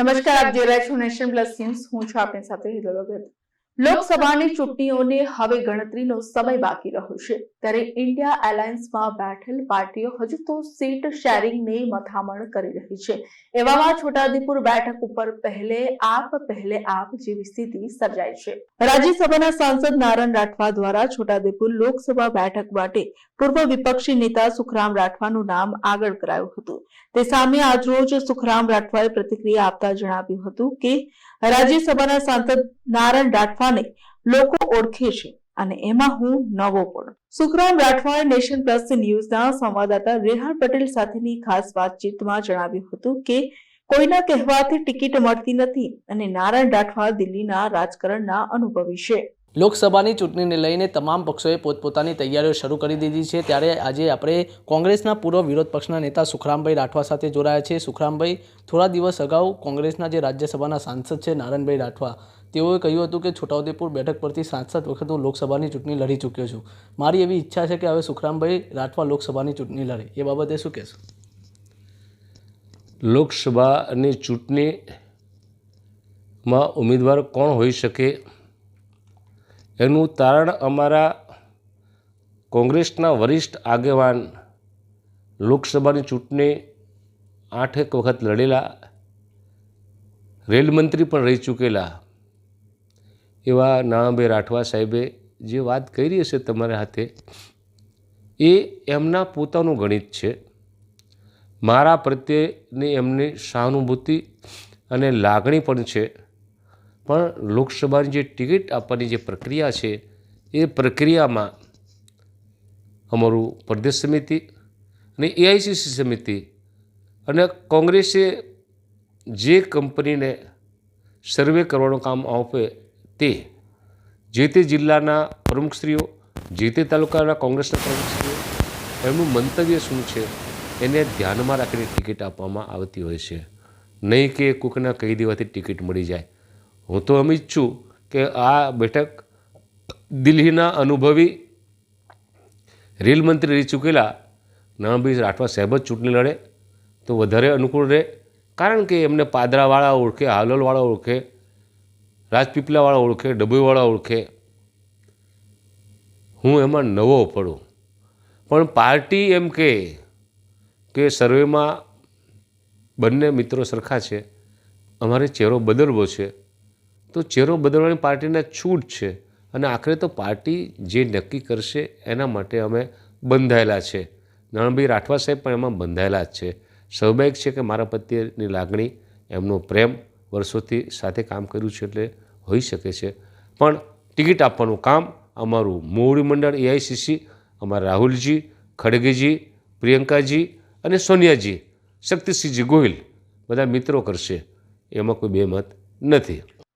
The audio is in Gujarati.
નમસ્કાર આપ જોઈ રહ્યા છો નેશન પ્લસ ન્યૂઝ હું છું આપની સાથે હિરલ ભગત લોકસભાની ચૂંટણીઓને હવે ગણતરીનો સમય બાકી રહ્યો છે ત્યારે ઇન્ડિયા એલાયન્સમાં બેઠેલ પાર્ટીઓ હજુ તો સીટ શેરિંગને મથામણ કરી રહી છે. એવામાં છોટાઉદેપુર બેઠક ઉપર પહેલે આપ પહેલે આપ જેવી સ્થિતિ સર્જાઈ છે. રાજ્યસભાના સાંસદ નારણ રાઠવા દ્વારા છોટાઉદેપુર લોકસભા બેઠક માટે પૂર્વ વિપક્ષી નેતા સુખરામ રાઠવાનું નામ આગળ કરાયું હતું. તે સામે આજરોજ સુખરામ રાઠવાએ પ્રતિક્રિયા આપતા જણાવ્યું હતું કે રાજ્યસભાના સાંસદ નારાયણ રાઠવાને લોકો ઓળખે છે. અને એમાં હું નવો પણ. સુખરામ રાઠવાએ નેશન પ્લસ ન્યૂઝના સંવાદદાતા રેહાન પટેલ સાથેની ખાસ વાતચીતમાં જણાવ્યું હતું કે, કોઈના કહેવાથી ટિકિટ મળતી નથી અને નારાયણ રાઠવા દિલ્હીના રાજકારણના અનુભવી છે. લોકસભાની ચૂંટણીને લઈને તમામ પક્ષોએ પોતપોતાની તૈયારીઓ શરૂ કરી દીધી છે. ત્યારે આજે આપણે કોંગ્રેસના પૂર્વ વિરોધ પક્ષના નેતા સુખરામભાઈ રાઠવા સાથે જોડાયા છે. સુખરામભાઈ, થોડા દિવસ અગાઉ કોંગ્રેસના જે રાજ્યસભાના સાંસદ છે નારાયણભાઈ રાઠવા, તેઓએ કહ્યું હતું કે છોટાઉદેપુર બેઠક પરથી સાંસદ વખત હું લોકસભાની ચૂંટણી લડી ચૂક્યો છું. મારી એવી ઈચ્છા છે કે હવે સુખરામભાઈ રાઠવા લોકસભાની ચૂંટણી લડે. એ બાબતે શું કહેશો? લોકસભાની ચૂંટણીમાં ઉમેદવાર કોણ હોઈ શકે? એનું તારણ અમારા કોંગ્રેસના વરિષ્ઠ આગેવાન લોકસભાની ચૂંટણી આઠેક વખત લડેલા, રેલમંત્રી પણ રહી ચૂકેલા. એવા નાણાભાઈ રાઠવા સાહેબે જે વાત કરી હશે તમારા હાથે, એ એમના પોતાનું ગણિત છે. મારા પ્રત્યેની એમની સહાનુભૂતિ અને લાગણી પણ છે. પણ લોકસભાની જે ટિકિટ આપવાની જે પ્રક્રિયા છે, એ પ્રક્રિયામાં અમારું પ્રદેશ સમિતિ અને એઆઈસીસી સમિતિ અને કોંગ્રેસે જે કંપનીને સર્વે કરવાનું કામ આપે તે, જે તે જિલ્લાના પ્રમુખશ્રીઓ, જે તે તાલુકાના કોંગ્રેસના પ્રમુખશ્રીઓ, એમનું મંતવ્ય શું છે, એને ધ્યાનમાં રાખીને ટિકિટ આપવામાં આવતી હોય છે. નહીં કે કોઈકના કહી દેવાથી ટિકિટ મળી જાય. હું તો એમ ઈચ્છું કે આ બેઠક દિલ્હીના અનુભવી રેલ મંત્રી રહી ચૂકેલા નાણાભાઈ રાઠવા સાહેબ જ ચૂંટણી લડે, તો વધારે અનુકૂળ રહે. કારણ કે એમને પાદરાવાળા ઓળખે, હાલોલવાળા ઓળખે, રાજપીપલાવાળા ઓળખે, ડભોઈવાળા ઓળખે. હું એમાં નવો પડું. પણ પાર્ટી એમ કે કે સર્વેમાં બંને મિત્રો સરખા છે. અમારે ચહેરો બદલવો છે. તો ચહેરો બદલવાની પાર્ટીને છૂટ છે. અને આખરે તો પાર્ટી જે નક્કી કરશે એના માટે અમે બંધાયેલા છે. નારણભાઈ રાઠવા સાહેબ પણ એમાં બંધાયેલા જ છે. સ્વાભાવિક છે કે મારા પ્રત્યેની લાગણી, એમનો પ્રેમ વર્ષોથી સાથે કામ કર્યું છે એટલે હોઈ શકે છે. પણ ટિકિટ આપવાનું કામ અમારું મોવડી મંડળ એઆઈસીસી અમારા રાહુલજી, ખડગેજી, પ્રિયંકાજી અને સોનિયાજી, શક્તિસિંહજી ગોહિલ બધા મિત્રો કરશે. એમાં કોઈ બે મત નથી.